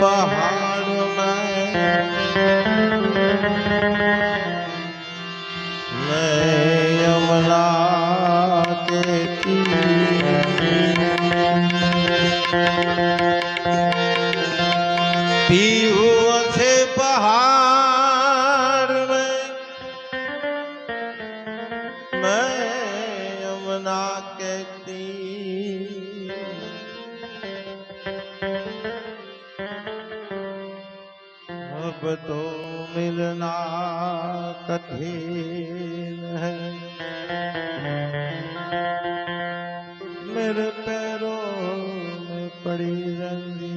吧。कठिन है मेरे पैरों में पड़ी रंगी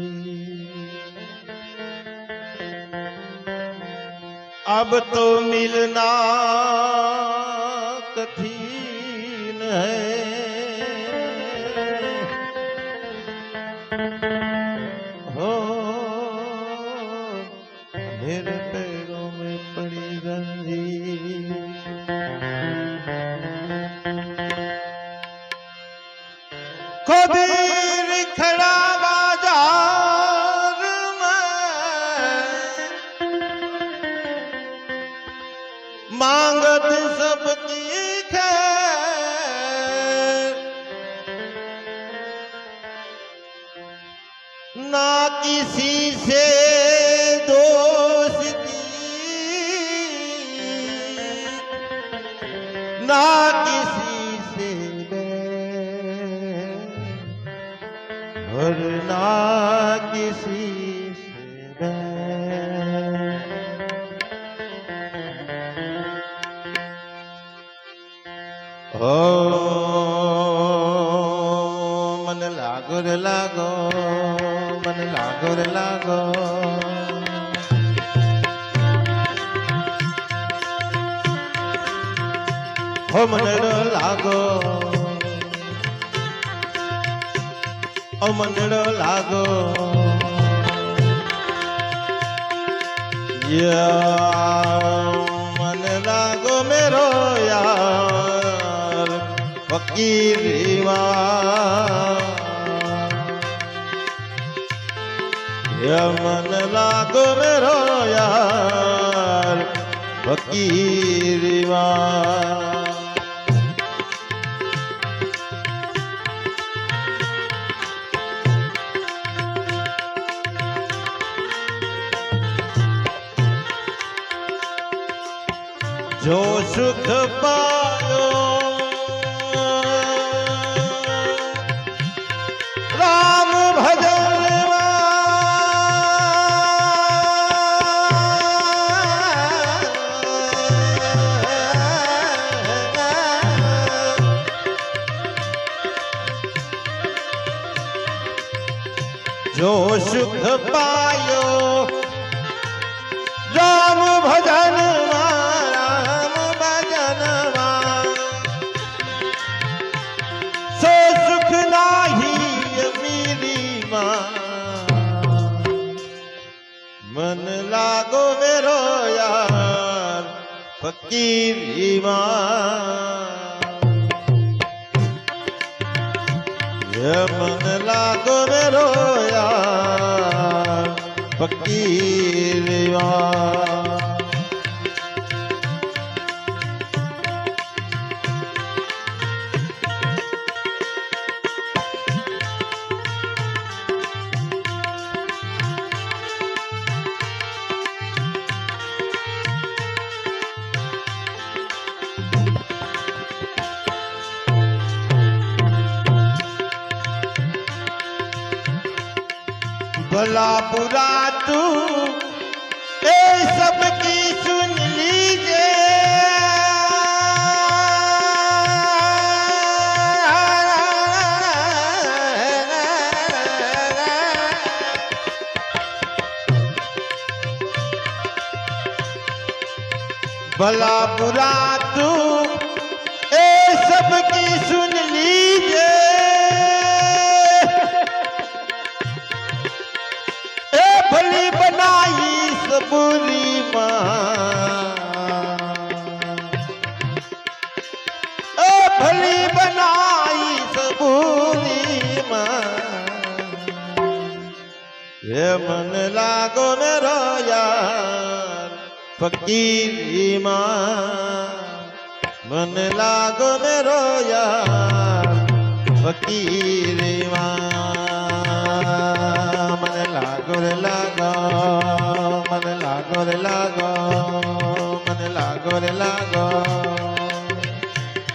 अब तो मिलना कठिन है কবি किसी ગીરીમાં મન લાગો મેરો યાર ફકીરીમાં જો સુખ મન લાગો મેરો યાર ફકીરીમાં મન લાગો મેરો યાર ફકીરીમાં भोला बुरा तू ए सब की सुन लीजे भला बुरा ફકીરીમાં મન લાગો ને રોયા ફકીરીમાં મને લાગો રે લાગો, મને લાગો રે લાગો, મને લાગો રે લાગો.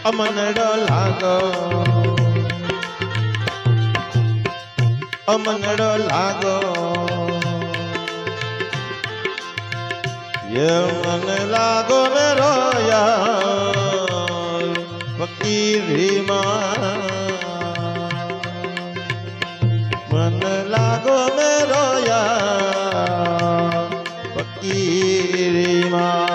અમનડો લાગો અમનડો લાગો. મન લાગો મેરો યાર ફકીરીમાં મન લાગો મેરો યાર ફકીરીમાં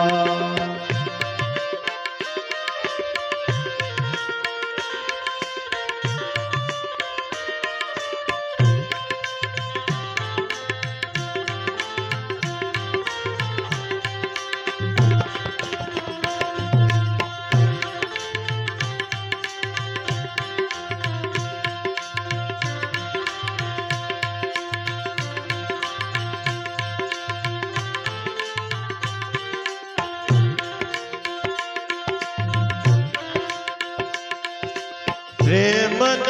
प्रेम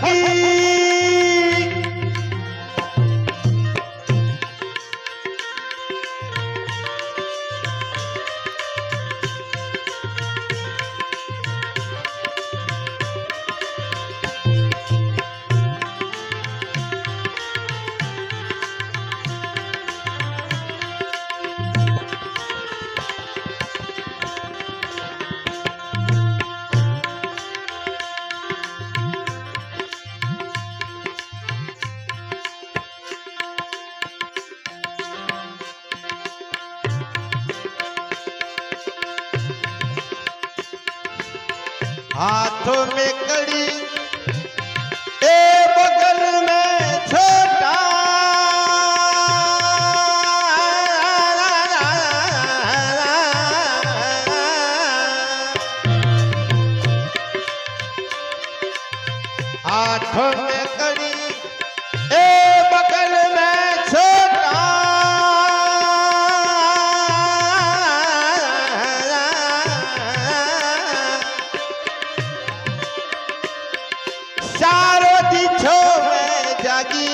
কি हाथ में कड़ी ए बगल में छोटा सारो दीछो में जागी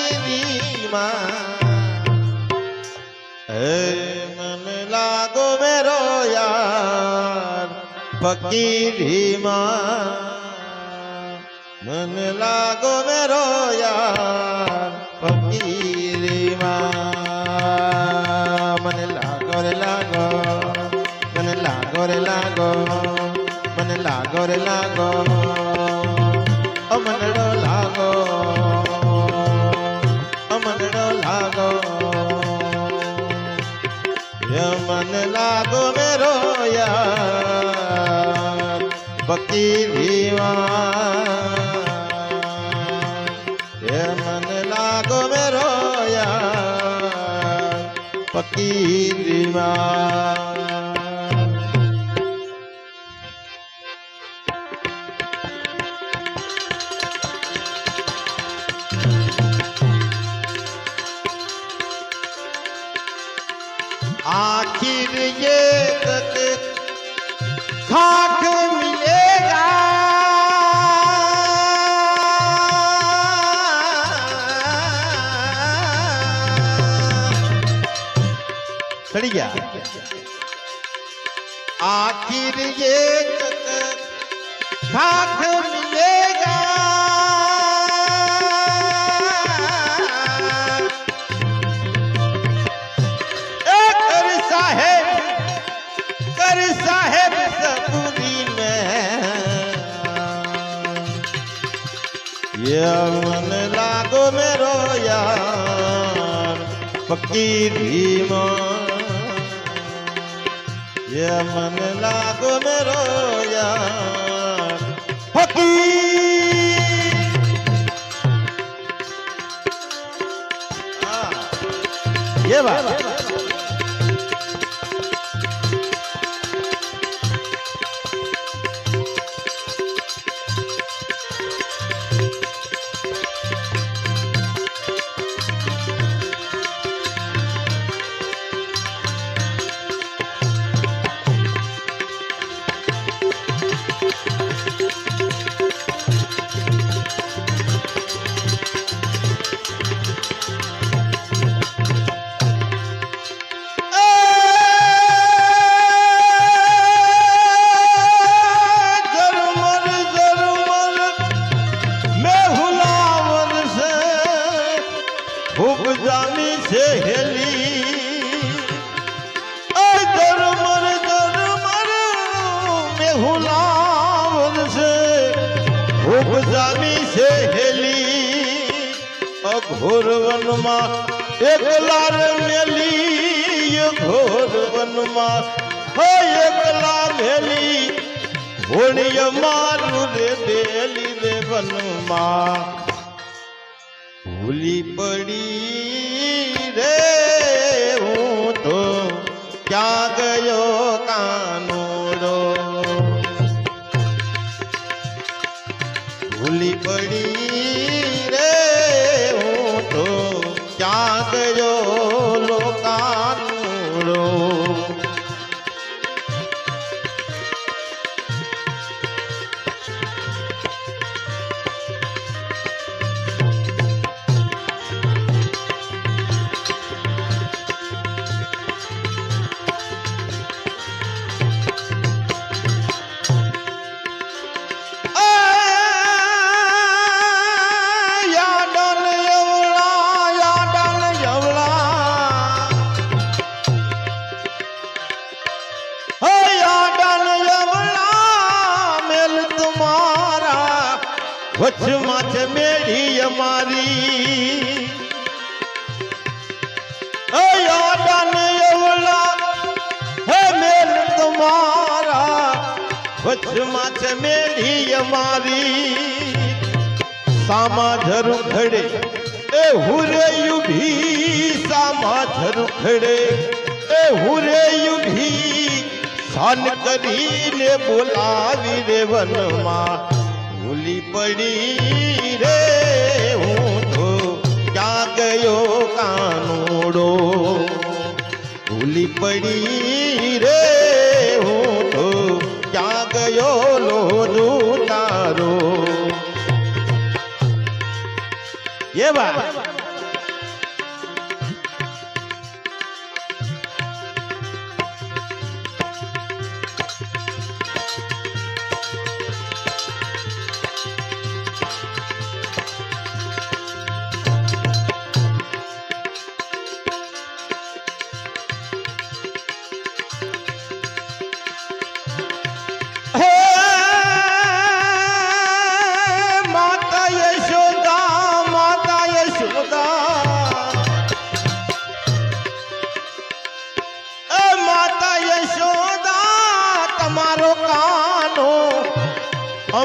मन लागो मेरो यार फकीरी मां લાગો મેરો યાર ફકીરીમાં મને લાગો રે લાગો મને લાગો રે લાગો મને લાગો રે લાગો અમનડો લાગો અમનડો લાગો યમન લાગો મેરો યાર બકી ભીવા દીવા बढ़िया। आखिर ये साथ मिलेगा। मन लागो मेरो यार फकीर धीमा ये मन लागो मेरो यार फकीर हाँ, ये बात વનમાં ભૂલી પડી વચમાં છે મેળી અમારી. સામા ધરુ ખડે એ હુરે યુભી સામા ધરુ ખડે એ હુરે યુભી સાન કરીને બોલાવી રે વનમાં. ભૂલી પડી રે હું તો. ક્યાં ગયો કાનોડો? ભૂલી પડી રે ગયો લોજુ તારો. એ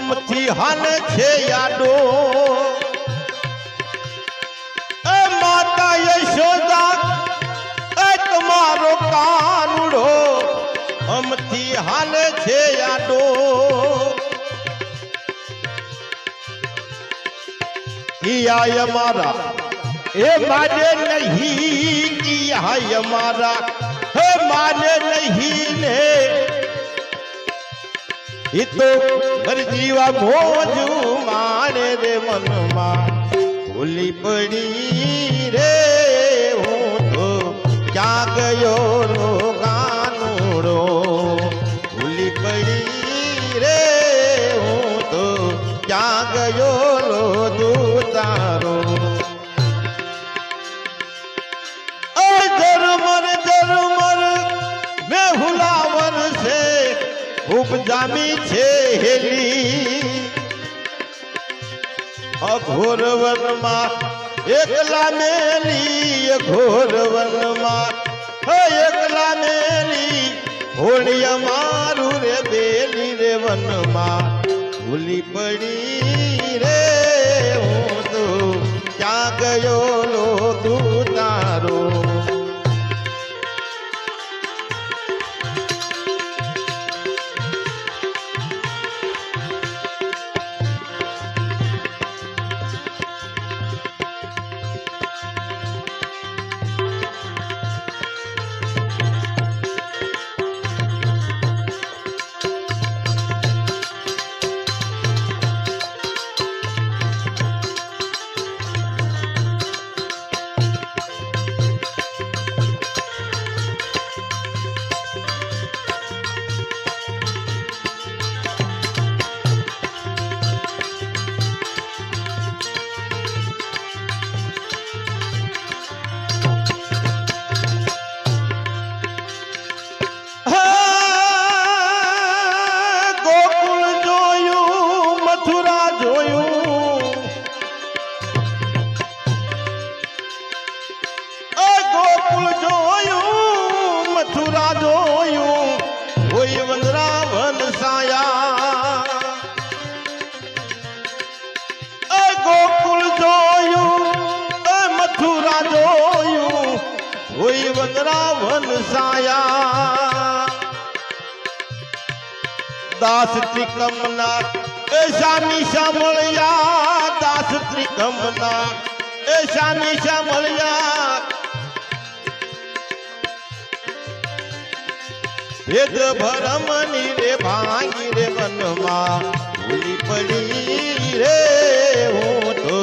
અમથી હાલ છે યાડો એ માતા યશોદા એ તમારો કાનુડો, અમથી હાલ છે આડો કિયા મારા, એ માને નહીં કિયા મારા, હે માને નહીં. ને એ તો જીવા મોજુ માણે રે મનમાં. ભૂલી પડી રે હું તો ક્યાં ગયો જામી છે હેલી અઘોર વનમાં એકલા મેલી અઘોર વનમાં એકલા મેલી હોળી મારું રે બેલી રે વનમાં. ભૂલી પડી રે હું તો, ક્યાં ગયો લો તું શાની મળ્યા દાસ ત્રિકમના એ શાની મળ્યા વેદ ભરમની રે ભાંગી રે વનમાં. ભૂલી પડી રે હું તો.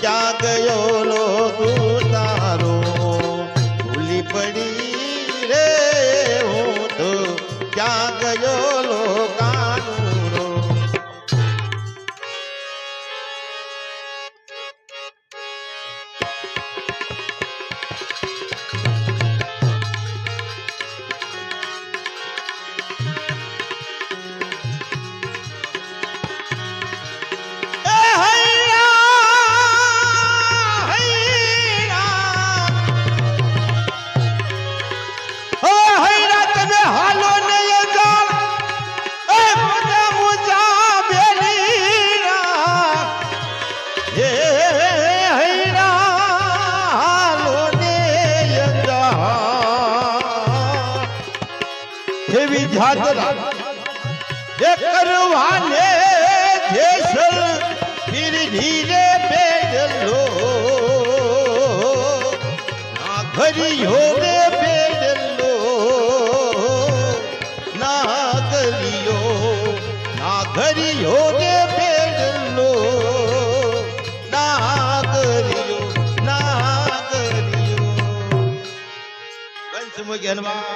ક્યાં ગયો લો એવી જાતરા એ કરવાને જેસલ ધીરે ધીરે પેડલો ના ઘરી હોવે પેડલો ના ઘરિયો ના ઘરી હોવે પેડલો ના ઘરિયો ના ઘરિયો કંસ મુગનવાન